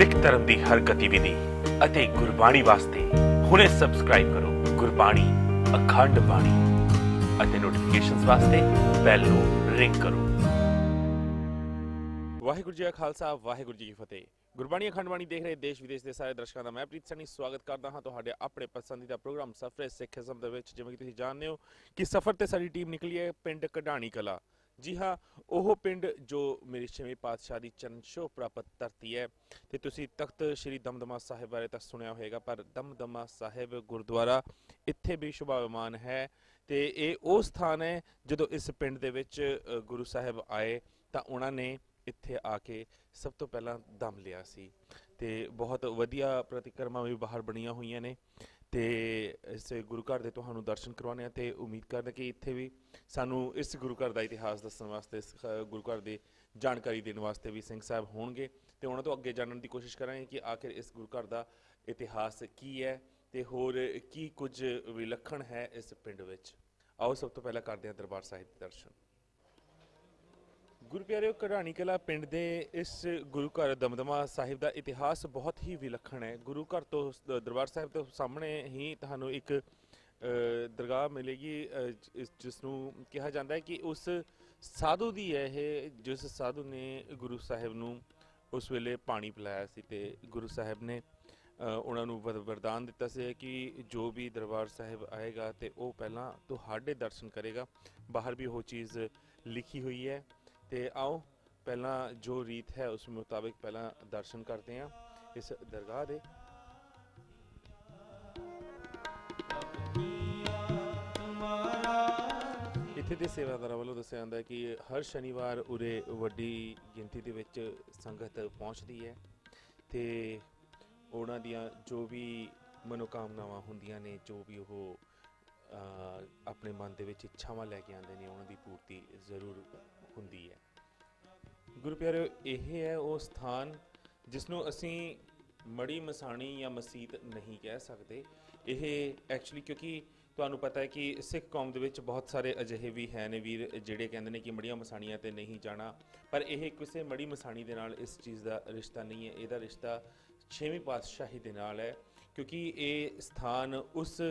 ਸਿੱਖ ਧਰਮ ਦੀ ਹਰ ਗਤੀਵਿਧੀ ਅਤੇ ਗੁਰਬਾਣੀ ਵਾਸਤੇ ਹੁਣੇ ਸਬਸਕ੍ਰਾਈਬ ਕਰੋ ਗੁਰਬਾਣੀ, ਅਖੰਡ ਬਾਣੀ ਅਤੇ ਨੋਟੀਫਿਕੇਸ਼ਨਸ ਵਾਸਤੇ ਬੈਲ ਨੂੰ ਰਿੰਗ ਕਰੋ। ਵਾਹਿਗੁਰੂ ਜੀ ਕਾ ਖਾਲਸਾ, ਵਾਹਿਗੁਰੂ ਜੀ ਕੀ ਫਤਿਹ। ਗੁਰਬਾਣੀ, ਅਖੰਡ ਬਾਣੀ ਦੇਖ ਰਹੇ ਦੇਸ਼ ਵਿਦੇਸ਼ ਦੇ ਸਾਰੇ ਦਰਸ਼ਕਾਂ ਦਾ ਮੈਂ ਪ੍ਰੀਤ ਸਣੀ ਸਵਾਗਤ ਕਰਦਾ ਹਾਂ ਤੁਹਾਡੇ ਆਪਣੇ ਪਸੰਦੀਦਾ ਪ੍ਰੋਗਰਾਮ ਸਫਰੇ ਸਿੱਖੀਜ਼ਮ ਦੇ ਵਿੱਚ। ਜਿਵੇਂ ਕਿ ਤੁਸੀਂ ਜਾਣਦੇ ਹੋ ਕਿ ਸਫਰ ਤੇ ਸਾਡੀ ਟੀਮ ਨਿਕਲੀ ਹੈ ਪਿੰਡ ਕਢਾਣੀ ਕਲਾ। ਜੀ ਹਾਂ, ਉਹ ਪਿੰਡ ਜੋ ਮੇਰੇ ਛੇਵੇਂ ਪਾਤਸ਼ਾਹ ਦੀ ਚਰਨ ਛੋਹ ਪ੍ਰਾਪਤ ਧਰਤੀ ਹੈ, ਤੇ ਤੁਸੀਂ ਤਖਤ ਸ੍ਰੀ ਦਮਦਮਾ ਸਾਹਿਬ ਬਾਰੇ ਤਾਂ ਸੁਣਿਆ ਹੋਵੇਗਾ, ਪਰ ਦਮਦਮਾ ਸਾਹਿਬ ਗੁਰਦੁਆਰਾ ਇੱਥੇ ਵੀ ਸ਼ੁਭਾਵਮਾਨ ਹੈ, ਤੇ ਇਹ ਉਹ ਸਥਾਨ ਹੈ ਜਦੋਂ ਇਸ ਪਿੰਡ ਦੇ ਵਿੱਚ ਗੁਰੂ ਸਾਹਿਬ ਆਏ, ਤਾਂ ਉਹਨਾਂ ਨੇ ਇੱਥੇ ਆ ਕੇ ਸਭ ਤੋਂ ਪਹਿਲਾਂ ਦਮ ਲਿਆ ਸੀ, ਤੇ ਬਹੁਤ ਵਧੀਆ ਪ੍ਰਤੀਕਰਮਾਂ ਵੀ ਬਾਹਰ ਬਣੀਆਂ ਹੋਈਆਂ ਨੇ ਤੇ ਇਸ ਗੁਰੂ ਘਰ ਦੇ ਤੁਹਾਨੂੰ ਦਰਸ਼ਨ ਕਰਵਾਉਣੇ ਆ ਤੇ ਉਮੀਦ ਕਰਦੇ ਕਿ ਇੱਥੇ ਵੀ ਸਾਨੂੰ ਇਸ ਗੁਰੂ ਘਰ ਦਾ ਇਤਿਹਾਸ ਦੱਸਣ ਵਾਸਤੇ ਗੁਰੂ ਘਰ ਦੀ ਜਾਣਕਾਰੀ ਦੇਣ ਵਾਸਤੇ ਵੀ ਸਿੰਘ ਸਾਹਿਬ ਹੋਣਗੇ। ਤੇ ਉਹਨਾਂ ਤੋਂ ਅੱਗੇ ਜਾਣਨ ਦੀ ਕੋਸ਼ਿਸ਼ ਕਰਾਂਗੇ ਕਿ ਆਖਿਰ ਇਸ ਗੁਰੂ ਘਰ ਦਾ ਇਤਿਹਾਸ ਕੀ ਹੈ ਤੇ ਹੋਰ ਕੀ ਕੁਝ ਵਿਲੱਖਣ ਹੈ ਇਸ ਪਿੰਡ ਵਿੱਚ। ਆਓ ਸਭ ਤੋਂ ਪਹਿਲਾਂ ਕਰਦੇ ਹਾਂ ਦਰਬਾਰ ਸਾਹਿਬ ਦੇ ਦਰਸ਼ਨ। ਗੁਰੂ ਪਿਆਰਿਓ ਕਢਾਣੀ ਕਲਾ ਪਿੰਡ ਦੇ ਇਸ ਗੁਰੂ ਘਰ ਦਮਦਮਾ ਸਾਹਿਬ ਦਾ ਇਤਿਹਾਸ ਬਹੁਤ ਹੀ ਵਿਲੱਖਣ ਹੈ। ਗੁਰੂ ਘਰ ਤੋਂ ਦਰਬਾਰ ਸਾਹਿਬ ਤੋਂ ਸਾਹਮਣੇ ਹੀ ਤੁਹਾਨੂੰ ਇੱਕ ਦਰਗਾਹ ਮਿਲੇਗੀ ਜਿਸ ਨੂੰ ਕਿਹਾ ਜਾਂਦਾ ਹੈ ਕਿ ਉਸ ਸਾਧੂ ਦੀ ਹੈ ਇਹ, ਜਿਸ ਸਾਧੂ ਨੇ ਗੁਰੂ ਸਾਹਿਬ ਨੂੰ ਉਸ ਵੇਲੇ ਪਾਣੀ ਪਿਲਾਇਆ ਸੀ ਤੇ ਗੁਰੂ ਸਾਹਿਬ ਨੇ ਉਹਨਾਂ ਨੂੰ ਵਰ- ਵਰਦਾਨ ਦਿੱਤਾ ਸੀ ਕਿ ਜੋ ਵੀ ਦਰਬਾਰ ਸਾਹਿਬ ਆਏਗਾ ਤੇ ਉਹ ਪਹਿਲਾਂ ਤੁਹਾਡੇ ਦਰਸ਼ਨ ਕਰੇਗਾ। ਬਾਹਰ ਵੀ ਉਹ ਚੀਜ਼ ਲਿਖੀ ਹੋਈ ਹੈ। ਤੇ ਆਓ, ਪਹਿਲਾਂ ਜੋ ਰੀਤ ਹੈ, ਉਸ ਮੁਤਾਬਿਕ ਪਹਿਲਾਂ ਦਰਸ਼ਨ ਕਰਦੇ ਹਾਂ, ਇਸ ਦਰਗਾਹ ਦੇ। ਇੱਥੇ ਦੇ ਸੇਵਾਦਾਰਾਂ ਵੱਲੋਂ ਦੱਸਿਆ ਜਾਂਦਾ ਹੈ ਕਿ ਹਰ ਸ਼ਨੀਵਾਰ ਉਰੇ ਵੱਡੀ ਗਿਣਤੀ ਦੇ ਵਿੱਚ ਸੰਗਤ ਪਹੁੰਚਦੀ ਹੈ ਤੇ ਉਹਨਾਂ ਦੀਆਂ ਜੋ ਵੀ ਮਨੋਕਾਮਨਾਵਾਂ ਹੁੰਦੀਆਂ ਨੇ, ਜੋ ਵੀ ਉਹ ਆਪਣੇ ਮਨ ਦੇ ਵਿੱਚ ਇੱਛਾਵਾਂ ਲੈ ਕੇ ਆਉਂਦੇ ਨੇ, ਉਹਨਾਂ ਦੀ ਪੂਰਤੀ ਜ਼ਰੂਰ ਹੁੰਦੀ ਹੈ। ਗੁਰੂ ਪਿਆਰਿਓ, ਇਹ ਹੈ ਉਹ ਸਥਾਨ ਜਿਸ ਨੂੰ ਅਸੀਂ ਮੜੀ ਮਸਾਣੀ ਜਾਂ ਮਸਜਿਦ ਨਹੀਂ ਕਹਿ ਸਕਦੇ। ਇਹ ਐਕਚੁਅਲੀ ਕਿਉਂਕਿ ਤੁਹਾਨੂੰ ਪਤਾ ਹੈ ਕਿ ਸਿੱਖ ਕੌਮ ਦੇ ਵਿੱਚ ਬਹੁਤ ਸਾਰੇ ਅਜਿਹੇ ਵੀ ਹੈ ਨੇ ਵੀਰ, ਜਿਹੜੇ ਕਹਿੰਦੇ ਨੇ ਕਿ ਮੜੀਆਂ ਮਸਾਣੀਆਂ ਤੇ ਨਹੀਂ ਜਾਣਾ। ਪਰ ਇਹ ਕਿਸੇ ਮੜੀ ਮਸਾਣੀ ਦੇ ਨਾਲ ਇਸ ਚੀਜ਼ ਦਾ ਰਿਸ਼ਤਾ ਨਹੀਂ ਹੈ। ਇਹਦਾ ਰਿਸ਼ਤਾ ਛੇਵੀਂ ਪਾਤਸ਼ਾਹੀ ਦੇ ਨਾਲ ਹੈ। ਕਿਉਂਕਿ ਇਹ ਸਥਾਨ ਉਸ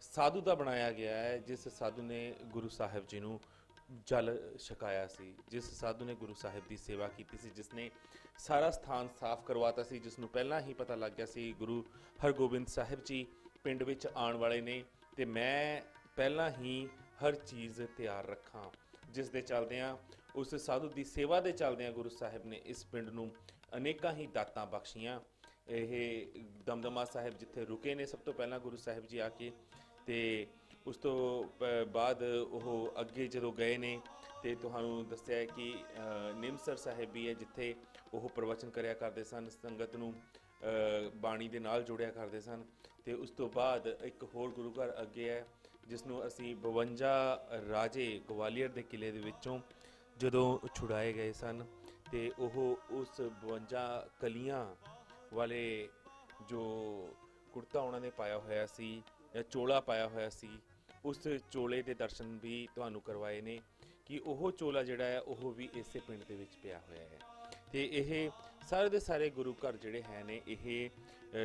ਸਾਧੂ ਦਾ ਬਣਾਇਆ ਗਿਆ ਹੈ, ਜਿਸ ਸਾਧੂ ਨੇ ਗੁਰੂ ਸਾਹਿਬ ਜੀ ਨੂੰ ਜਲ ਛਕਾਇਆ ਸੀ, ਜਿਸ ਸਾਧੂ ਨੇ ਗੁਰੂ ਸਾਹਿਬ ਦੀ ਸੇਵਾ ਕੀਤੀ ਸੀ ਜਿਸ ਨੇ ਸਾਰਾ ਸਥਾਨ ਸਾਫ਼ ਕਰਵਾਤਾ ਸੀ ਜਿਸ ਨੂੰ ਪਹਿਲਾਂ ਹੀ ਪਤਾ ਲੱਗ ਗਿਆ ਸੀ, ਗੁਰੂ ਹਰਗੋਬਿੰਦ ਸਾਹਿਬ ਜੀ ਪਿੰਡ ਵਿੱਚ ਆਉਣ ਵਾਲੇ ਨੇ, ਤੇ ਮੈਂ ਪਹਿਲਾਂ ਹੀ ਹਰ ਚੀਜ਼ ਤਿਆਰ ਰੱਖਾਂ, ਜਿਸ ਦੇ ਚੱਲਦਿਆਂ, ਉਸ ਸਾਧੂ ਦੀ ਸੇਵਾ ਦੇ ਚੱਲਦਿਆਂ ਗੁਰੂ ਸਾਹਿਬ ਨੇ ਇਸ ਪਿੰਡ ਨੂੰ ਅਨੇਕਾਂ ਹੀ ਦਾਤਾਂ ਬਖਸ਼ੀਆਂ। ਇਹ ਦਮਦਮਾ ਸਾਹਿਬ ਜਿੱਥੇ ਰੁਕੇ ਨੇ, ਸਭ ਤੋਂ ਪਹਿਲਾਂ ਗੁਰੂ ਸਾਹਿਬ ਜੀ ਆ ਕੇ, ਤੇ ਉਸ ਤੋਂ ਬਾਅਦ ਉਹ ਅੱਗੇ ਜਦੋਂ ਗਏ ਨੇ, ਤੇ ਤੁਹਾਨੂੰ ਦੱਸਿਆ ਕਿ ਨਿਮਸਰ ਸਾਹਿਬ ਵੀ ਹੈ ਜਿੱਥੇ ਉਹ ਪ੍ਰਵਚਨ ਕਰਿਆ ਕਰਦੇ ਸਨ, ਸੰਗਤ ਨੂੰ ਬਾਣੀ ਦੇ ਨਾਲ ਜੋੜਿਆ ਕਰਦੇ ਸਨ, ਤੇ ਉਸ ਤੋਂ ਬਾਅਦ ਇੱਕ ਹੋਰ ਗੁਰੂ ਘਰ ਅੱਗੇ ਹੈ ਜਿਸ ਨੂੰ ਅਸੀਂ 52 ਰਾਜੇ ਗਵਾਲੀਅਰ ਦੇ ਕਿਲੇ ਦੇ ਵਿੱਚੋਂ ਜਦੋਂ ਛੁਡਾਏ ਗਏ ਸਨ, ਤੇ ਉਹ ਉਸ 52 ਕਲੀਆਂ ਵਾਲੇ ਜੋ ਕੁੜਤਾ ਉਹਨਾਂ ਨੇ ਪਾਇਆ ਹੋਇਆ ਸੀ, ਜਾਂ ਚੋਲਾ ਪਾਇਆ ਹੋਇਆ ਸੀ ਉਸ ਚੋਲੇ ਦੇ ਦਰਸ਼ਨ ਵੀ ਤੁਹਾਨੂੰ ਕਰਵਾਏ ਨੇ ਕਿ ਉਹ ਚੋਲਾ ਜਿਹੜਾ ਹੈ, ਉਹ ਵੀ ਇਸੇ ਪਿੰਡ ਦੇ ਵਿੱਚ ਪਿਆ ਹੋਇਆ ਹੈ। ਤੇ ਇਹ ਸਾਰੇ ਦੇ ਸਾਰੇ ਗੁਰੂ ਘਰ ਜਿਹੜੇ ਹੈ ਨੇ, ਇਹ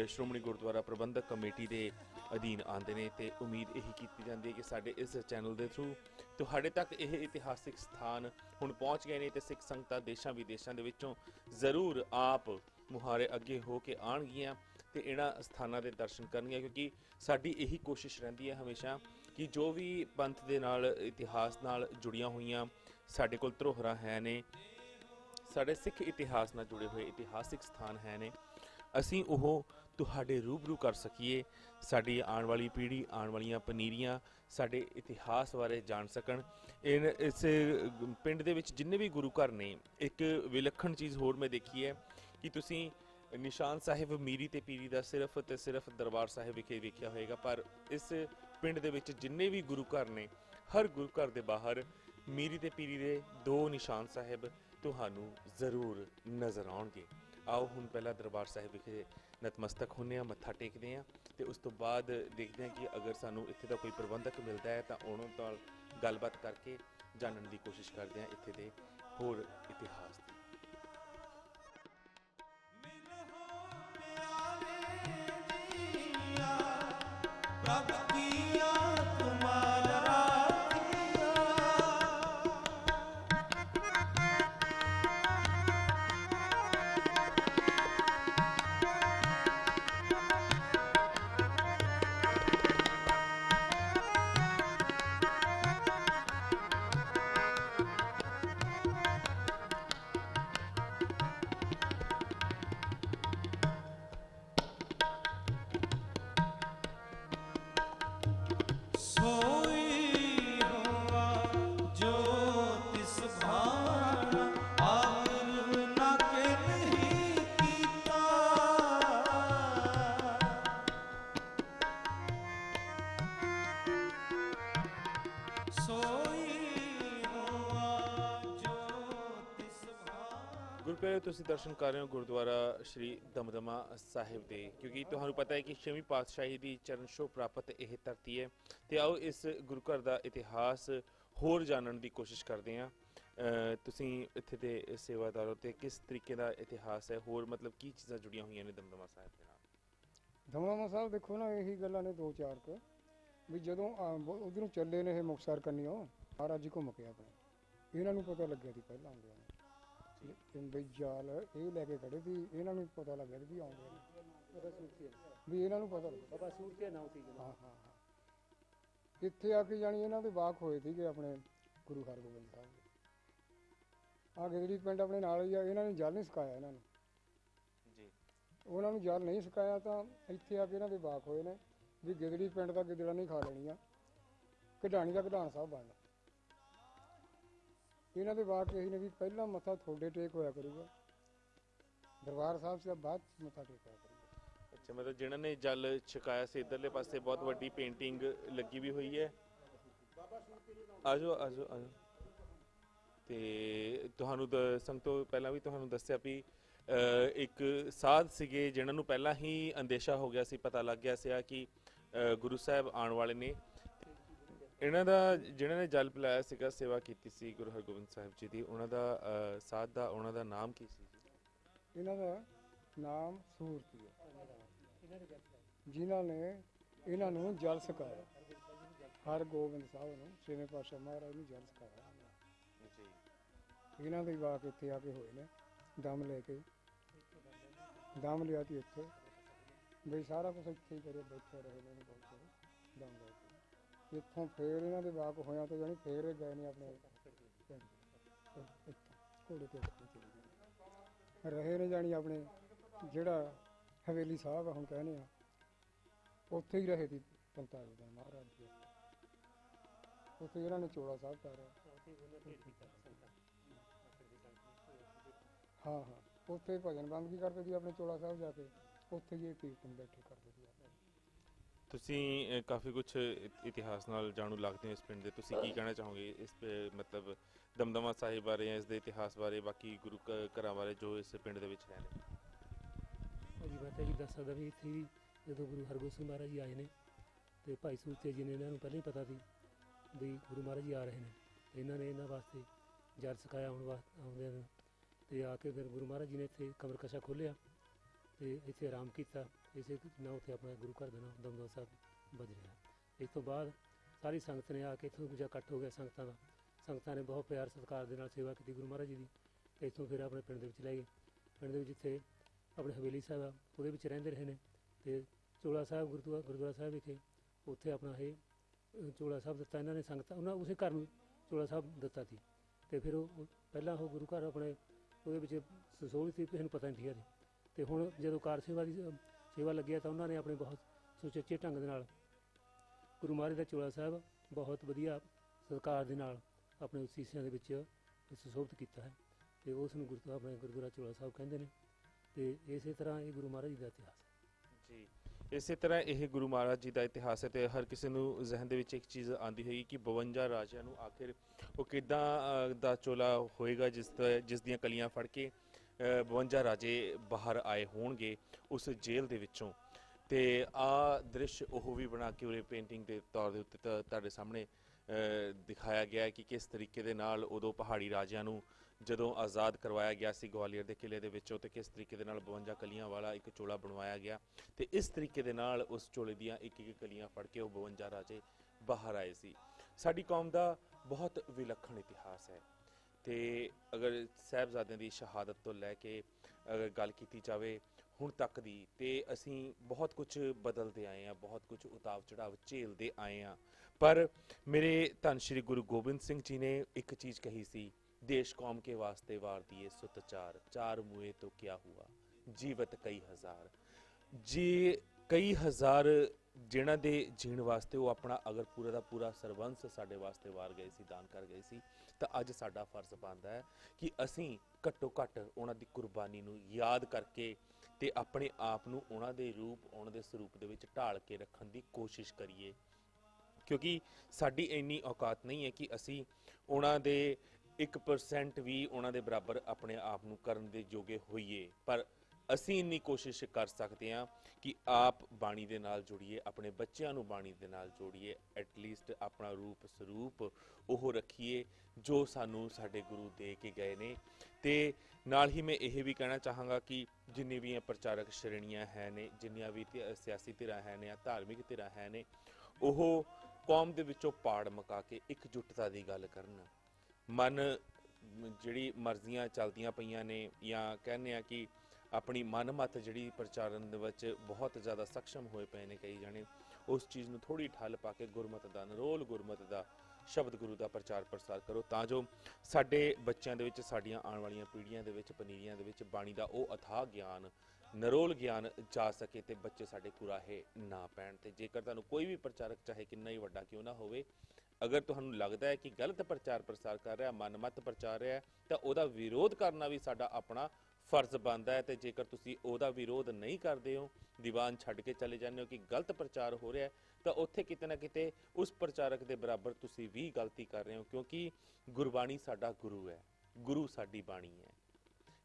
ਸ਼੍ਰੋਮਣੀ ਗੁਰਦੁਆਰਾ ਪ੍ਰਬੰਧਕ ਕਮੇਟੀ ਦੇ ਅਧੀਨ ਆਉਂਦੇ ਨੇ ਤੇ ਉਮੀਦ ਇਹੀ ਕੀਤੀ ਜਾਂਦੀ ਹੈ ਕਿ ਸਾਡੇ ਇਸ ਚੈਨਲ ਦੇ ਥਰੂ ਤੁਹਾਡੇ ਤੱਕ ਇਹ ਇਤਿਹਾਸਿਕ ਸਥਾਨ ਹੁਣ ਪਹੁੰਚ ਗਏ ਨੇ ਤੇ ਸਿੱਖ ਸੰਗਤਾਂ ਦੇਸ਼ਾਂ ਵਿਦੇਸ਼ਾਂ ਦੇ ਵਿੱਚੋਂ ਜ਼ਰੂਰ ਆਪ ਮੁਹਾਰੇ ਅੱਗੇ ਹੋ ਕੇ ਆਣਗੀਆਂ ਤੇ ਇਹਨਾਂ ਸਥਾਨਾਂ ਦੇ ਦਰਸ਼ਨ ਕਰਨਗੇ, ਕਿਉਂਕਿ ਸਾਡੀ ਇਹੀ ਕੋਸ਼ਿਸ਼ ਰਹਿੰਦੀ ਹੈ ਹਮੇਸ਼ਾ ਕਿ ਜੋ ਵੀ ਪੰਥ ਦੇ ਨਾਲ, ਇਤਿਹਾਸ ਨਾਲ ਜੁੜੀਆਂ ਹੋਈਆਂ ਸਾਡੇ ਕੋਲ ਧਰੋਹਰਾਂ ਹੈ ਨੇ, ਸਾਡੇ ਸਿੱਖ ਇਤਿਹਾਸ ਨਾਲ ਜੁੜੇ ਹੋਏ ਇਤਿਹਾਸਿਕ ਸਥਾਨ ਹੈ ਨੇ, ਅਸੀਂ ਉਹ ਤੁਹਾਡੇ ਰੂਬਰੂ ਕਰ ਸਕੀਏ, ਸਾਡੀ ਆਉਣ ਵਾਲੀ ਪੀੜ੍ਹੀ, ਆਉਣ ਵਾਲੀਆਂ ਪਨੀਰੀਆਂ ਸਾਡੇ ਇਤਿਹਾਸ ਬਾਰੇ ਜਾਣ ਸਕਣ। ਇਨ, ਇਸ ਪਿੰਡ ਦੇ ਵਿੱਚ ਜਿੰਨੇ ਵੀ ਗੁਰੂ ਘਰ ਨੇ, ਇੱਕ ਵਿਲੱਖਣ ਚੀਜ਼ ਹੋਰ ਮੈਂ ਦੇਖੀ ਹੈ ਕਿ ਤੁਸੀਂ ਨਿਸ਼ਾਨ ਸਾਹਿਬ ਮੀਰੀ ਤੇ ਪੀਰੀ ਦਾ ਸਿਰਫ ਤੇ ਸਿਰਫ ਦਰਬਾਰ ਸਾਹਿਬ ਵਿਖੇ ਵੇਖਿਆ ਹੋਵੇਗਾ ਪਰ ਇਸ ਪਿੰਡ ਦੇ ਵਿੱਚ ਜਿੰਨੇ ਵੀ ਗੁਰੂ ਘਰ ਨੇ, ਹਰ ਗੁਰੂ ਘਰ ਦੇ ਬਾਹਰ ਮੀਰੀ ਤੇ ਪੀਰੀ ਦੇ ਦੋ ਨਿਸ਼ਾਨ ਸਾਹਿਬ ਤੁਹਾਨੂੰ ਜ਼ਰੂਰ ਨਜ਼ਰ ਆਉਣਗੇ। ਆਓ ਹੁਣ ਪਹਿਲਾਂ ਦਰਬਾਰ ਸਾਹਿਬ ਵਿਖੇ ਨਤਮਸਤਕ ਹੁੰਨੇ ਆ ਮੱਥਾ ਟੇਕਦੇ ਆ ਤੇ ਉਸ ਤੋਂ ਬਾਅਦ ਦੇਖਦੇ ਆ ਕਿ ਅਗਰ ਸਾਨੂੰ ਇੱਥੇ ਦਾ ਕੋਈ ਪ੍ਰਬੰਧਕ ਮਿਲਦਾ ਹੈ ਤਾਂ ਉਹਨਾਂ ਨਾਲ ਗੱਲਬਾਤ ਕਰਕੇ ਜਾਣਨ ਦੀ ਕੋਸ਼ਿਸ਼ ਕਰਦੇ ਆ ਇੱਥੇ ਦੇ ਹੋਰ ਇਤਿਹਾਸ ਗੁਰਪ੍ਰਿਆ ਤੁਸੀਂ ਦਰਸ਼ਨ ਕਰ ਰਹੇ ਹੋ ਗੁਰਦੁਆਰਾ ਸ਼੍ਰੀ ਦਮਦਮਾ ਸਾਹਿਬ ਦੇ ਕਿਉਂਕਿ ਤੁਹਾਨੂੰ ਪਤਾ ਹੈ ਕਿ ਛੇਵੀਂ ਪਾਤਸ਼ਾਹੀ ਦੀ ਚਰਨ ਛੋਹ ਪ੍ਰਾਪਤ ਇਹ ਧਰਤੀ ਹੈ। ਤੇ ਆਓ ਇਸ ਗੁਰੂ ਘਰ ਦਾ ਇਤਿਹਾਸ ਹੋਰ ਜਾਣਨ ਦੀ ਕੋਸ਼ਿਸ਼ ਕਰਦੇ ਹਾਂ। ਤੁਸੀਂ ਇੱਥੇ ਦੇ ਸੇਵਾਦਾਰੋ ਤੇ ਕਿਸ ਤਰੀਕੇ ਦਾ ਇਤਿਹਾਸ ਹੈ? ਹੋਰ ਮਤਲਬ ਕੀ ਚੀਜ਼ਾਂ ਜੁੜੀਆਂ ਹੋਈਆਂ ਨੇ ਦਮਦਮਾ ਸਾਹਿਬ ਦੇ ਨਾਲ? ਦਮਦਮਾ ਸਾਹਿਬ ਦੇਖੋ ਨਾ ਇਹੀ ਗੱਲਾਂ ਨੇ ਦੋ ਚਾਰ ਕੁ। ਵੀ ਜਦੋਂ ਉਧਰੋਂ ਚੱਲੇ ਨੇ ਇਹ ਮੁਕਤਸਰ ਕੰਨਿਓ ਮਹਾਰਾਜ ਜੀ ਘੁੰਮ ਕੇ ਆਪਣੇ। ਇਹਨਾਂ ਨੂੰ ਪਤਾ ਲੱਗਿਆ ਸੀ ਪਹਿਲਾਂ ਆਉਂਦੇ ਨੇ। ਬਈ ਜਾਲ ਇਹ ਲੈ ਕੇ ਖੜੇ ਸੀ ਇਹਨਾਂ ਨੂੰ ਪਤਾ ਲੱਗਿਆ ਸੀ ਵੀ ਆਉਂਦੇ ਨੇ। ਵੀ ਇਹਨਾਂ ਨੂੰ ਪਤਾ ਲੱਗਿਆ। ਬਾਬਾ ਸੂਟ ਤੇ ਨਾਮ ਸੀ ਹਾਂ ਹਾਂ ਹਾਂ ਇੱਥੇ ਆ ਕੇ ਜਾਣੀ ਇਹਨਾਂ ਦੇ ਵਾਕ ਹੋਏ ਸੀਗੇ ਆਪਣੇ ਗੁਰੂ ਹਰਗੋਬਿੰਦ ਸਾਹਿਬ ਦੇ। ਆ ਗਿੱਦੜੀ ਪਿੰਡ ਆਪਣੇ ਨਾਲ ਹੀ ਆ ਇਹਨਾਂ ਨੇ ਜਲ ਨਹੀਂ ਸਿਖਾਇਆ ਇਹਨਾਂ ਨੂੰ। ਜੀ। ਉਹਨਾਂ ਨੂੰ ਜਲ ਨਹੀਂ ਸਿਖਾਇਆ ਤਾਂ ਇੱਥੇ ਆ ਕੇ ਇਹਨਾਂ ਦੇ ਵਾਕ ਹੋਏ ਨੇ। ਵੀ ਗਿੱਦੜੀ ਪਿੰਡ ਦਾ ਗਿੱਦੜਾ ਨਹੀਂ ਖਾ ਲੈਣੀਆਂ। ਕਢਾਣੀ ਦਾ ਕਢਾਣ ਸਾਹਿਬ ਬਣਨਾ ਇਹਨਾਂ ਦੇ ਵਾਕ ਇਹੀ ਨੇ ਵੀ ਪਹਿਲਾਂ ਮੱਥਾ ਤੁਹਾਡੇ ਟੇਕ ਹੋਇਆ ਕਰੂਗਾ। ਦਰਬਾਰ ਸਾਹਿਬ ਸੇ ਬਾਅਦ 'ਚ ਮੱਥਾ ਟੇਕਿਆ ਕਰੂਗਾ। ਅੱਛਾ, ਮਤਲਬ ਜਿਨ੍ਹਾਂ ਨੇ ਜਲ ਛਕਾਇਆ ਸੀ ਇਧਰਲੇ ਪਾਸੇ, ਬਹੁਤ ਵੱਡੀ ਪੇਂਟਿੰਗ ਲੱਗੀ ਵੀ ਹੋਈ ਹੈ। ਆਜੋ ਆਜੋ ਆਜੋ। ਤੇ ਤੁਹਾਨੂੰ ਦ- ਪਹਿਲਾਂ ਵੀ ਤੁਹਾਨੂੰ ਦੱਸਿਆ ਵੀ ਇੱਕ ਸਾਧ ਸੀਗੇ, ਜਿਨ੍ਹਾਂ ਨੂੰ ਪਹਿਲਾਂ ਹੀ ਅੰਦੇਸ਼ਾ ਹੋ ਗਿਆ ਸੀ, ਪਤਾ ਲੱਗ ਗਿਆ ਸੀ ਕਿ ਗੁਰੂ ਸਾਹਿਬ ਆਉਣ ਵਾਲੇ ਨੇ। ਇਹਨਾਂ ਦਾ ਜਿਨ੍ਹਾਂ ਨੇ ਜਲ ਪਿਲਾਇਆ ਸੀਗਾ ਸੇਵਾ ਕੀਤੀ ਸੀ ਗੁਰੂ ਹਰਗੋਬਿੰਦ ਸਾਹਿਬ ਜੀ ਦੀ ਉਹਨਾਂ ਦਾ ਸਾਧ ਦਾ ਉਹਨਾਂ ਦਾ ਨਾਮ ਕੀ ਸੀ? ਇਹਨਾਂ ਦਾ ਨਾਮ ਸੂਰਤੀ ਹੈ ਜਿਨ੍ਹਾਂ ਨੇ ਇਹਨਾਂ ਨੂੰ ਜਲ ਸਿਖਾਇਆ। ਹਰਗੋਬਿੰਦ ਸਾਹਿਬ ਨੂੰ ਛੇਵੇਂ ਪਾਤਸ਼ਾਹ ਮਹਾਰਾਜ ਨੂੰ ਜਲ ਸਿਖਾਇਆ। ਜੀ। ਇਹਨਾਂ ਦੇ ਵਾਕ ਇੱਥੇ ਆ ਕੇ ਹੋਏ ਨੇ। ਦਮ ਲੈ ਕੇ। ਦਮ ਲਿਆ ਤੀ ਇੱਥੇ। ਬਈ ਸਾਰਾ ਕੁਝ ਇੱਥੇ ਹੀ ਕਰੇ ਬੈਠੇ ਰਹੇ ਨੇ ਬਹੁਤ ਦਮ ਲੈ ਕੇ। ਇੱਥੋਂ ਫੇਰ ਇਹਨਾਂ ਦੇ ਵਾਕ ਹੋਇਆ ਤਾਂ ਜਾਨੀ ਫੇਰ ਇਹ ਗਏ ਨੇ ਆਪਣੇ ਪਿੰਡ। ਤੇ ਉੱਤੇ ਚਲੇ ਗਏ। ਰਹੇ ਨੇ ਜਾਨੀ ਆਪਣੇ ਜਿਹੜਾ ਹਵੇਲੀ ਸਾਹਿਬ ਹੁਣ ਕਹਿੰਦੇ ਆ, ਉੱਥੇ ਹੀ ਰਹੇ ਸੀ 45 ਦਿਨ ਮਹਾਰਾਜ ਜੀ। ਉੱਥੇ ਇਹਨਾਂ ਨੇ ਚੋਲਾ ਸਾਹਿਬ ਤਾਰਿਆ। ਹਾਂ ਹਾਂ। ਉੱਥੇ ਭਜਨ ਬੰਦਗੀ ਕਰਦੇ ਸੀ ਆਪਣੇ ਚੋਲਾ ਸਾਹਿਬ ਜਾ ਕੇ। ਉੱਥੇ ਇਹ ਕੀਰਤਨ ਬੈਠੇ ਕਰਦੇ ਸੀ ਤੁਸੀਂ ਅ, ਕਾਫੀ ਕੁਝ ਇਤਿਹਾਸ ਨਾਲ ਜਾਣੂ ਲੱਗਦੇ ਹੋ ਇਸ ਪਿੰਡ ਦੇ। ਤੁਸੀਂ ਕੀ ਕਹਿਣਾ ਚਾਹੋਗੇ ਇਸ ਪ- ਮਤਲਬ ਦਮਦਮਾ ਸਾਹਿਬ ਬਾਰੇ ਜਾਂ ਇਸ ਦੇ ਇਤਿਹਾਸ ਬਾਰੇ ਬਾਕੀ ਗੁਰੂ ਘ- ਘਰਾਂ ਬਾਰੇ ਜੋ ਇਸ ਪਿੰਡ ਦੇ ਵਿੱਚ ਹੈ ਨੇ ਭਾਜੀ ਮੈਂ ਤਾਂ ਇਹ ਵੀ ਦੱਸ ਸਕਦਾ ਵੀ ਇੱਥੇ ਵੀ ਜਦੋਂ ਗੁਰੂ ਹਰਗੋਬਿੰਦ ਸਿੰਘ ਮਹਾਰਾਜ ਜੀ ਆਏ ਨੇ ਤੇ ਭਾਈ ਸੂਰਤੇ ਜੀ ਨੇ ਇਹਨਾਂ ਨੂੰ ਪਹਿਲਾਂ ਹੀ ਪਤਾ ਸੀ ਵੀ ਗੁਰੂ ਮਹਾਰਾਜ ਜੀ ਆ ਰਹੇ ਨੇ। ਤੇ ਇਹਨਾਂ ਨੇ ਇਹਨਾਂ ਵਾਸਤੇ ਜਲ ਸਿਖਾਇਆ ਆਉਣ ਵਾਸਤੇ ਆਉਂਦੇ ਨੇ। ਤੇ ਆ ਕੇ ਫਿਰ ਗੁਰੂ ਮਹਾਰਾਜ ਜੀ ਨੇ ਇੱਥੇ ਕਮਰ ਕਸ਼ਾ ਖੋਲ੍ਹਿਆ। ਤੇ ਇੱਥੇ ਆਰਾਮ ਕੀਤਾ, ਇਸੇ ਨਾਲ ਉੱਥੇ ਆਪਣਾ ਗੁਰੂ ਘਰ ਦਾ ਨਾਮ ਦਮਦਮਾ ਸਾਹਿਬ ਬਜ ਰਿਹਾ। ਇਸ ਤੋਂ ਬਾਅਦ ਸਾਰੀ ਸੰਗਤ ਨੇ ਆ ਕੇ ਇੱਥੋਂ ਦੂਜਾ ਇਕੱਠ ਹੋ ਗਿਆ ਸੰਗਤਾਂ ਦਾ। ਸੰਗਤਾਂ ਨੇ ਬਹੁਤ ਪਿਆਰ ਸਤਿਕਾਰ ਦੇ ਨਾਲ ਸੇਵਾ ਕੀਤੀ ਗੁਰੂ ਮਹਾਰਾਜ ਜੀ ਦੀ ਤੇ ਇੱਥੋਂ ਫਿਰ ਆਪਣੇ ਪਿੰਡ ਦੇ ਵਿੱਚ ਲੈ ਗਏ। ਪਿੰਡ ਦੇ ਵਿੱਚ ਜਿੱਥੇ ਆਪਣੇ ਹਵੇਲੀ ਸਾਹਿਬ ਆ, ਉਹਦੇ ਵਿੱਚ ਰਹਿੰਦੇ ਰਹੇ ਨੇ ਤੇ ਚੋਲਾ ਸਾਹਿਬ ਗੁਰਦੁਆਰਾ ਗੁਰਦੁਆਰਾ ਸਾਹਿਬ ਵਿਖੇ ਉੱਥੇ ਆਪਣਾ ਇਹ ਚੋਲਾ ਸਾਹਿਬ ਦਿੱਤਾ ਇਹਨਾਂ ਨੇ ਸੰਗਤਾਂ, ਉਹਨਾਂ ਉਸੇ ਘਰ ਨੂੰ ਚੋਲਾ ਸਾਹਿਬ ਦਿੱਤਾ ਸੀ। ਤੇ ਫਿਰ ਉਹ ਪਹਿਲਾਂ ਉਹ ਗੁਰੂ ਘਰ ਆਪਣੇ ਉਹਦੇ ਵਿੱਚ ਸਸੋਲ ਸੀ ਕਿਸੇ ਨੂੰ ਪਤਾ ਨਹੀਂ ਸੀਗਾ ਤੇ ਹੁਣ ਜਦੋਂ ਕਾਰ ਸੇਵਾ ਦੀ ਅ, ਸੇਵਾ ਲੱਗਿਆ ਤਾਂ ਉਹਨਾਂ ਨੇ ਆਪਣੇ ਬਹੁਤ ਸੁਚੱਜੇ ਢੰਗ ਦੇ ਨਾਲ ਗੁਰੂ ਮਹਾਰਾਜ ਦਾ ਚੋਲਾ ਸਾਹਿਬ ਬਹੁਤ ਵਧੀਆ ਸਤਿਕਾਰ ਦੇ ਨਾਲ ਆਪਣੇ ਸੀਸਿਆਂ ਦੇ ਵਿੱਚ ਸੁਸ਼ੋਭਿਤ ਕੀਤਾ ਹੈ ਤੇ ਉਸ ਨੂੰ ਗੁਰੂ ਆਪਣੇ ਗੁਰਦੁਆਰਾ ਚੋਲਾ ਸਾਹਿਬ ਕਹਿੰਦੇ ਨੇ ਤੇ ਇਸੇ ਤਰ੍ਹਾਂ ਇਹ ਗੁਰੂ ਮਹਾਰਾਜ ਜੀ ਦਾ ਇਤਿਹਾਸ ਹੈ। ਜੀ ਇਸੇ ਤਰ੍ਹਾਂ ਇਹ ਗੁਰੂ ਮਹਾਰਾਜ ਜੀ ਦਾ ਇਤਿਹਾਸ ਹੈ ਤੇ ਹਰ ਕਿਸੇ ਨੂੰ ਜ਼ਿਹਨ ਦੇ ਵਿੱਚ ਇੱਕ ਚੀਜ਼ ਆਉਂਦੀ ਹੋਈ ਕਿ 52 ਰਾਜਿਆਂ ਨੂੰ ਆਖਿਰ ਉਹ ਕਿਦਾਂ ਦਾ ਚੋਲਾ ਹੋਏਗਾ ਜਿਸ ਦਾ- ਜਿਸ ਦੀਆਂ ਕਲੀਆਂ ਫੜ ਕੇ 52 ਰਾਜੇ ਬਾਹਰ ਆਏ ਹੋਣਗੇ ਉਸ ਜੇਲ੍ਹ ਦੇ ਵਿੱਚੋਂ। ਤੇ ਆ ਦ੍ਰਿਸ਼ ਉਹ ਵੀ ਬਣਾ ਕੇ ਉਹਦੇ ਪੇਂਟਿੰਗ ਦੇ ਤੌਰ ਦੇ ਉੱਤੇ ਤਾਂ ਤੁਹਾਡੇ ਸਾਹਮਣੇ ਦਿਖਾਇਆ ਗਿਆ ਹੈ ਕਿ ਕਿਸ ਤਰੀਕੇ ਦੇ ਨਾਲ ਉਦੋਂ ਪਹਾੜੀ ਰਾਜਿਆਂ ਨੂੰ ਜਦੋਂ ਆਜ਼ਾਦ ਕਰਵਾਇਆ ਗਿਆ ਸੀ ਗਵਾਲੀਅਰ ਦੇ ਕਿਲੇ ਦੇ ਵਿੱਚੋਂ ਤੇ ਕਿਸ ਤਰੀਕੇ ਦੇ ਨਾਲ 52 ਕਲੀਆਂ ਵਾਲਾ ਇੱਕ ਚੋਲਾ ਬਣਵਾਇਆ ਗਿਆ। ਤੇ ਇਸ ਤਰੀਕੇ ਦੇ ਨਾਲ ਉਸ ਚੋਲੇ ਦੀਆਂ ਇੱਕ ਇੱਕ ਕਲੀਆਂ ਫੜ ਕੇ ਉਹ 52 ਰਾਜੇ ਬਾਹਰ ਆਏ ਸੀ। ਸਾਡੀ ਕੌਮ ਦਾ ਬਹੁਤ ਵਿਲੱਖਣ ਇਤਿਹਾਸ ਹੈ। ਤੇ ਅਗਰ ਸਾਹਿਬਜ਼ਾਦਿਆਂ ਦੀ ਸ਼ਹਾਦਤ ਤੋਂ ਲੈ ਕੇ ਅਗਰ ਗੱਲ ਕੀਤੀ ਜਾਵੇ ਹੁਣ ਤੱਕ ਦੀ, ਤੇ ਅਸੀਂ ਬਹੁਤ ਕੁਝ ਬਦਲਦੇ ਆਏ ਆ ਬਹੁਤ ਕੁਝ ਉਤਾਵ ਚੜਾਵ ਝੇਲਦੇ ਆਏ ਆ ਪਰ ਮੇਰੇ ਧੰਨ ਸ਼੍ਰੀ ਗੁਰੂ ਗੋਬਿੰਦ ਸਿੰਘ ਜੀ ਨੇ ਇੱਕ ਚੀਜ਼ ਕਹੀ ਸੀ, ਦੇਸ਼ ਕੌਮ ਕੇ ਵਾਸਤੇ ਵਾਰ ਦੀਏ ਸੁਤ ਚਾਰ ਚਾਰ ਮੂਏ ਤੋਂ ਕਿਆ ਹੁਆ? ਜੀਵਤ ਕਈ ਹਜ਼ਾਰ। ਜੀ ਕਈ ਹਜ਼ਾਰ ਜਿਨ੍ਹਾਂ ਦੇ ਜੀਣ ਵਾਸਤੇ ਉਹ ਆਪਣਾ ਅਗਰ ਪੂਰਾ ਦਾ ਪੂਰਾ ਸਰਵੰਸ ਸਾਡੇ ਵਾਸਤੇ ਵਾਰ ਗਏ ਸੀ, ਦਾਨ ਕਰ ਗਏ ਸੀ ਤਾਂ ਅੱਜ ਸਾਡਾ ਫਰਜ਼ ਬਣਦਾ ਹੈ ਕਿ ਅਸੀਂ ਘੱਟੋ ਘੱਟ ਉਹਨਾਂ ਦੀ ਕੁਰਬਾਨੀ ਨੂੰ ਯਾਦ ਕਰਕੇ ਤੇ ਆਪਣੇ ਆਪ ਨੂੰ ਉਹਨਾਂ ਦੇ ਰੂਪ, ਉਹਨਾਂ ਦੇ ਸਰੂਪ ਦੇ ਵਿੱਚ ਢਾਲ ਕੇ ਰੱਖਣ ਦੀ ਕੋਸ਼ਿਸ਼ ਕਰੀਏ। ਕਿਉਂਕਿ ਸਾਡੀ ਇੰਨੀ ਔਕਾਤ ਨਹੀਂ ਹੈ ਕਿ ਅਸੀਂ ਉਹਨਾਂ ਦੇ 1% ਵੀ ਉਹਨਾਂ ਦੇ ਬਰਾਬਰ ਆਪਣੇ ਆਪ ਨੂੰ ਕਰਨ ਦੇ ਯੋਗੇ ਹੋਈਏ, ਪਰ ਅਸੀਂ ਇੰਨੀ ਕੋਸ਼ਿਸ਼ ਕਰ ਸਕਦੇ ਹਾਂ ਕਿ ਆਪ ਬਾਣੀ ਦੇ ਨਾਲ ਜੁੜੀਏ, ਆਪਣੇ ਬੱਚਿਆਂ ਨੂੰ ਬਾਣੀ ਦੇ ਨਾਲ ਜੋੜੀਏ ਐਟਲੀਸਟ ਆਪਣਾ ਰੂਪ ਸਰੂਪ ਉਹ ਰੱਖੀਏ ਜੋ ਸਾਨੂੰ ਸਾਡੇ ਗੁਰੂ ਦੇ ਕੇ ਗਏ ਨੇ। ਤੇ ਨਾਲ ਹੀ ਮੈਂ ਇਹ ਵੀ ਕਹਿਣਾ ਚਾਹਾਂਗਾ ਕਿ ਜਿੰਨੀ ਵੀ ਇਹ ਪ੍ਰਚਾਰਕ ਸ਼੍ਰੇਣੀਆਂ ਹੈ ਨੇ, ਜਿੰਨੀਆਂ ਵੀ ਧਿ- ਸਿਆਸੀ ਧਿਰਾਂ ਹੈ ਨੇ ਧਾਰਮਿਕ ਧਿਰਾਂ ਹੈ ਨੇ, ਉਹ ਕੌਮ ਦੇ ਵਿੱਚੋਂ ਪਾੜ ਮਕਾ ਕੇ ਇਕਜੁੱਟਤਾ ਦੀ ਗੱਲ ਕਰਨ। ਮਨ, ਜਿਹੜੀ ਮਰਜ਼ੀਆਂ ਚੱਲਦੀਆਂ ਪਈਆਂ ਨੇ ਜਾਂ ਕਹਿੰਦੇ ਆ ਕਿ ਆਪਣੀ ਮਨਮਤ ਜਿਹੜੀ ਪ੍ਰਚਾਰਨ ਦੇ ਵਿੱਚ ਬਹੁਤ ਜ਼ਿਆਦਾ ਸક્ષਮ ਹੋਏ ਪਏ ਨੇ ਕਈ ਜਾਣੇ, ਉਸ ਚੀਜ਼ ਨੂੰ ਥੋੜੀ ਠੱਲ ਪਾ ਕੇ ਗੁਰਮਤ ਦਾ ਨਰੋਲ ਗੁਰਮਤ ਦਾ ਸ਼ਬਦ ਗੁਰੂ ਦਾ ਪ੍ਰਚਾਰ ਪ੍ਰਸਾਰ ਕਰੋ, ਤਾਂ ਜੋ ਸਾਡੇ ਬੱਚਿਆਂ ਦੇ ਵਿੱਚ, ਸਾਡੀਆਂ ਆਉਣ ਵਾਲੀਆਂ ਪੀੜ੍ਹੀਆਂ ਦੇ ਵਿੱਚ, ਪਨੀਰੀਆਂ ਦੇ ਵਿੱਚ ਬਾਣੀ ਦਾ ਉਹ ਅਥਾਹ ਗਿਆਨ, ਨਰੋਲ ਗਿਆਨ ਜਾ ਸਕੇ ਤੇ ਬੱਚੇ ਸਾਡੇ ਕੁਰਾਹੇ ਨਾ ਪੈਣ ਤੇ। ਜੇਕਰ ਤੁਹਾਨੂੰ ਕੋਈ ਵੀ ਪ੍ਰਚਾਰਕ ਚਾਹੇ ਕਿੰਨਾ ਹੀ ਵੱਡਾ ਕਿਉਂ ਨਾ ਹੋਵੇ, ਅਗਰ ਤੁਹਾਨੂੰ ਲੱਗਦਾ ਹੈ ਕਿ ਗਲਤ ਪ੍ਰਚਾਰ ਪ੍ਰਸਾਰ ਕਰ ਰਿਹਾ, ਮਨਮਤ ਪ੍ਰਚਾਰ ਰਿਹਾ ਤਾਂ ਉਹਦਾ ਵਿਰੋਧ ਕਰਨਾ ਵੀ ਸਾਡਾ ਆਪਣਾ ਫਰਜ਼ ਬਣਦਾ ਹੈ ਤੇ ਜੇਕਰ ਤੁਸੀਂ ਉਹਦਾ ਵਿਰੋਧ ਨਹੀਂ ਕਰਦੇ ਹੋ, ਦੀਵਾਨ ਛੱਡ ਕੇ ਚਲੇ ਜਾਂਦੇ ਹੋ ਕਿ ਗਲਤ ਪ੍ਰਚਾਰ ਹੋ ਰਿਹਾ ਹੈ, ਤਾਂ ਉੱਥੇ ਕਿਤੇ ਨਾ ਕਿਤੇ ਉਸ ਪ੍ਰਚਾਰਕ ਦੇ ਬਰਾਬਰ ਤੁਸੀਂ ਵੀ ਗਲਤੀ ਕਰ ਰਹੇ ਹੋ, ਕਿਉਂਕਿ ਗੁਰਬਾਣੀ ਸਾਡਾ ਗੁਰੂ ਹੈ, ਗੁਰੂ ਸਾਡੀ ਬਾਣੀ ਹੈ।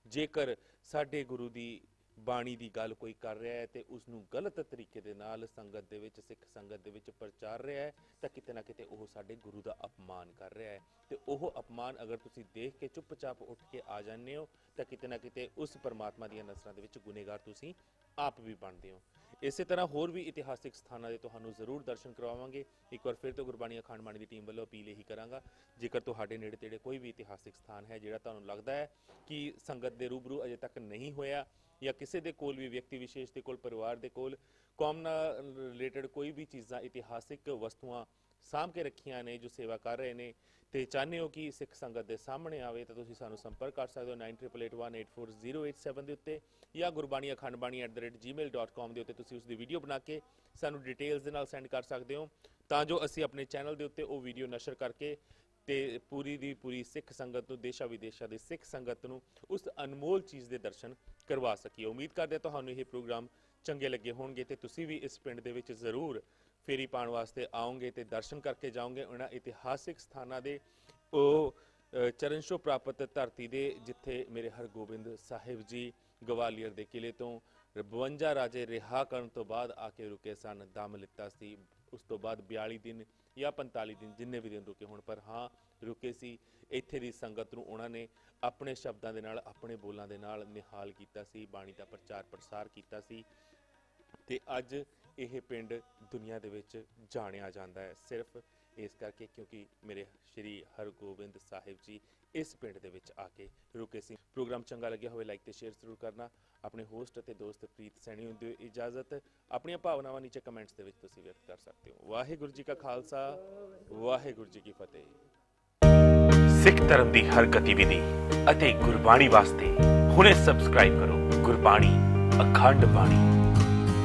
ਜੇਕਰ ਸਾਡੇ ਗੁਰੂ ਦੀ ਬਾਣੀ ਦੀ ਗੱਲ ਕੋਈ ਕਰ ਰਿਹਾ ਹੈ ਤੇ ਉਸ ਨੂੰ ਗਲਤ ਤਰੀਕੇ ਦੇ ਨਾਲ ਸੰਗਤ ਦੇ ਵਿੱਚ, ਸਿੱਖ ਸੰਗਤ ਦੇ ਵਿੱਚ ਪ੍ਰਚਾਰ ਰਿਹਾ ਹੈ, ਤਾਂ ਕਿਤੇ ਨਾ ਕਿਤੇ ਉਹ ਸਾਡੇ ਗੁਰੂ ਦਾ ਅਪਮਾਨ ਕਰ ਰਿਹਾ ਹੈ। ਤੇ ਉਹ ਅਪਮਾਨ ਅਗਰ ਤੁਸੀਂ ਦੇਖ ਕੇ ਚੁੱਪਚਾਪ ਉੱਠ ਕੇ ਆ ਜਾਂਦੇ ਹੋ, ਤਾਂ ਕਿਤੇ ਨਾ ਕਿਤੇ ਉਸ ਪਰਮਾਤਮਾ ਦੀਆਂ ਨਜ਼ਰਾਂ ਦੇ ਵਿੱਚ ਗੁਨੇਗਾਰ ਤੁਸੀਂ ਆਪ ਵੀ ਬਣਦੇ ਹੋ। ਇਸੇ ਤਰ੍ਹਾਂ ਹੋਰ ਵੀ ਇਤਿਹਾਸਿਕ ਸਥਾਨਾਂ ਦੇ ਤੁਹਾਨੂੰ ਜ਼ਰੂਰ ਦਰਸ਼ਨ ਕਰਵਾਵਾਂਗੇ। ਇੱਕ ਵਾਰ ਫਿਰ ਤੋਂ ਗੁਰਬਾਣੀ ਅਖੰਡ ਬਾਣੀ ਦੀ ਟੀਮ ਵੱਲੋਂ ਅਪੀਲ ਇਹੀ ਕਰਾਂਗਾ, ਜੇਕਰ ਤੁਹਾਡੇ ਨੇੜੇ ਤੇੜੇ ਕੋਈ ਵੀ ਇਤਿਹਾਸਿਕ ਸਥਾਨ ਹੈ ਜਿਹੜਾ ਤੁਹਾਨੂੰ ਲੱਗਦਾ ਹੈ ਕਿ ਸੰਗਤ ਦੇ ਰੂਬਰੂ ਅਜੇ ਤੱਕ ਨਹੀਂ ਹੋਇਆ ਜਾਂ ਕਿਸੇ ਦੇ ਕੋਲ ਵੀ, ਵਿਅਕਤੀ ਵਿਸ਼ੇਸ਼ ਦੇ ਕੋਲ, ਪਰਿਵਾਰ ਦੇ ਕੋਲ ਕੌਮ ਨਾਲ ਰਿਲੇਟਡ ਕੋਈ ਵੀ ਚੀਜ਼ਾਂ, ਇਤਿਹਾਸਿਕ ਵਸਤੂਆਂ ਸਾਂਭ ਕੇ ਰੱਖੀਆਂ ਨੇ, ਜੋ ਸੇਵਾ ਕਰ ਰਹੇ ਨੇ। ਤੇ ਚਾਹੁੰਦੇ ਹੋ ਕਿ ਸਿੱਖ ਸੰਗਤ ਦੇ ਸਾਹਮਣੇ ਆਵੇ ਤਾਂ ਤੁਸੀਂ ਸਾਨੂੰ ਸੰਪਰਕ ਕਰ ਸਕਦੇ ਹੋ 9888184087 ਦੇ ਉੱਤੇ ਜਾਂ ਗੁਰਬਾਣੀ ਅਖੰਡ ਬਾਣੀ@gmail.com ਦੇ ਉੱਤੇ ਤੁਸੀਂ ਉਸ ਦੀ ਵੀਡੀਓ ਬਣਾ ਕੇ ਸਾਨੂੰ ਡਿਟੇਲਸ ਦੇ ਨਾਲ ਸੈਂਡ ਕਰ ਸਕਦੇ ਹੋ। ਤਾਂ ਜੋ ਅਸੀਂ ਆਪਣੇ ਚੈਨਲ ਦੇ ਉੱਤੇ ਉਹ ਵੀਡੀਓ ਨਸ਼ਰ ਕਰਕੇ ਤੇ ਪੂਰੀ ਦੀ ਪੂਰੀ ਸਿੱਖ ਸੰਗਤ ਨੂੰ, ਦੇਸ਼ਾ ਵਿਦੇਸ਼ਾਂ ਦੇ ਸਿੱਖ ਸੰਗਤ ਨੂੰ ਉਸ ਅਨਮੋਲ ਚੀਜ਼ ਦੇ ਦਰਸ਼ਨ ਕਰਵਾ ਸਕੀਏ। ਉਮੀਦ ਕਰਦੇ ਹਾਂ ਤੁਹਾਨੂੰ ਇਹ ਪ੍ਰੋਗਰਾਮ ਚੰਗੇ ਲੱਗੇ ਹੋਣਗੇ ਤੇ ਤੁਸੀਂ ਵੀ ਇਸ ਪਿੰਡ ਦੇ ਵਿੱਚ ਜ਼ਰੂਰ ਫੇਰੀ ਪਾਉਣ ਵਾਸਤੇ ਆਓਗੇ ਤੇ ਦਰਸ਼ਨ ਕਰਕੇ ਜਾਓਗੇ ਉਹਨਾਂ ਇਤਿਹਾਸਿਕ ਸਥਾਨਾਂ ਦੇ। ਉਹ ਅ, ਚਰਨ ਛੋਹ ਪ੍ਰਾਪਤ ਧਰਤੀ ਦੇ ਜਿੱਥੇ ਮੇਰੇ ਹਰਗੋਬਿੰਦ ਸਾਹਿਬ ਜੀ ਗਵਾਲੀਅਰ ਦੇ ਕਿਲੇ ਤੋਂ 52 ਰਾਜੇ ਰਿਹਾ ਕਰਨ ਤੋਂ ਬਾਅਦ ਆ ਕੇ ਰੁਕੇ ਸਨ ਦਮ ਲਿੱਤਾ ਸੀ। ਉਸ ਤੋਂ ਬਾਅਦ 42 ਦਿਨ ਜਾਂ 45 ਦਿਨ ਜਿੰਨੇ ਵੀ ਦਿਨ ਰੁਕੇ ਹੋਣ ਪਰ ਹਾਂ ਰੁਕੇ ਸੀ। ਇੱਥੇ ਦੀ ਸੰਗਤ ਨੂੰ ਉਹਨਾਂ ਨੇ ਆਪਣੇ ਸ਼ਬਦਾਂ ਦੇ ਨਾਲ ਆਪਣੇ ਬੋਲਾਂ ਦੇ ਨਾਲ ਨਿਹਾਲ ਕੀਤਾ ਸੀ ਬਾਣੀ ਦਾ ਪ੍ਰਚਾਰ ਪ੍ਰਸਾਰ ਕੀਤਾ ਸੀ। ਤੇ ਅੱਜ ਇਹ ਪਿੰਡ ਦੁਨੀਆ ਦੇ ਵਿੱਚ ਜਾਣਿਆ ਜਾਂਦਾ ਹੈ। ਸਿਰਫ ਇਸ ਕਰਕੇ ਕਿਉਂਕਿ ਮੇਰੇ ਸ਼੍ਰੀ ਹਰਗੋਬਿੰਦ ਸਾਹਿਬ ਜੀ ਇਸ ਪਿੰਡ ਦੇ ਵਿੱਚ ਆ ਕੇ ਰੁਕੇ ਸੀ। ਪ੍ਰੋਗਰਾਮ ਚੰਗਾ ਲੱਗਿਆ ਹੋਵੇ ਲਾਈਕ ਤੇ ਸ਼ੇਅਰ ਜ਼ਰੂਰ ਕਰਨਾ। ਆਪਣੇ ਹੋਸਟ ਅਤੇ ਦੋਸਤ ਪ੍ਰੀਤ ਸੈਣੀ ਨੂੰ ਦਿਓ ਇਜਾਜ਼ਤ। ਆਪਣੀਆਂ ਭਾਵਨਾਵਾਂ ਨੀਚੇ ਕਮੈਂਟਸ ਦੇ ਵਿੱਚ ਤੁਸੀਂ ਵਿਅਕਤ ਕਰ ਸਕਦੇ ਹੋ। ਵਾਹਿਗੁਰੂ ਜੀ ਕਾ ਖਾਲਸਾ, ਵਾਹਿਗੁਰੂ ਜੀ ਕੀ ਫਤਿਹ। ਸਿੱਖ ਧਰਮ ਦੀ ਹਰ ਗਤੀਵਿਧੀ ਅਤੇ ਗੁਰਬਾਣੀ ਵਾਸਤੇ ਹੁਣੇ ਸਬਸਕ੍ਰਾਈਬ ਕਰੋ ਗੁਰਬਾਣੀ, ਅਖੰਡ ਬਾਣੀ।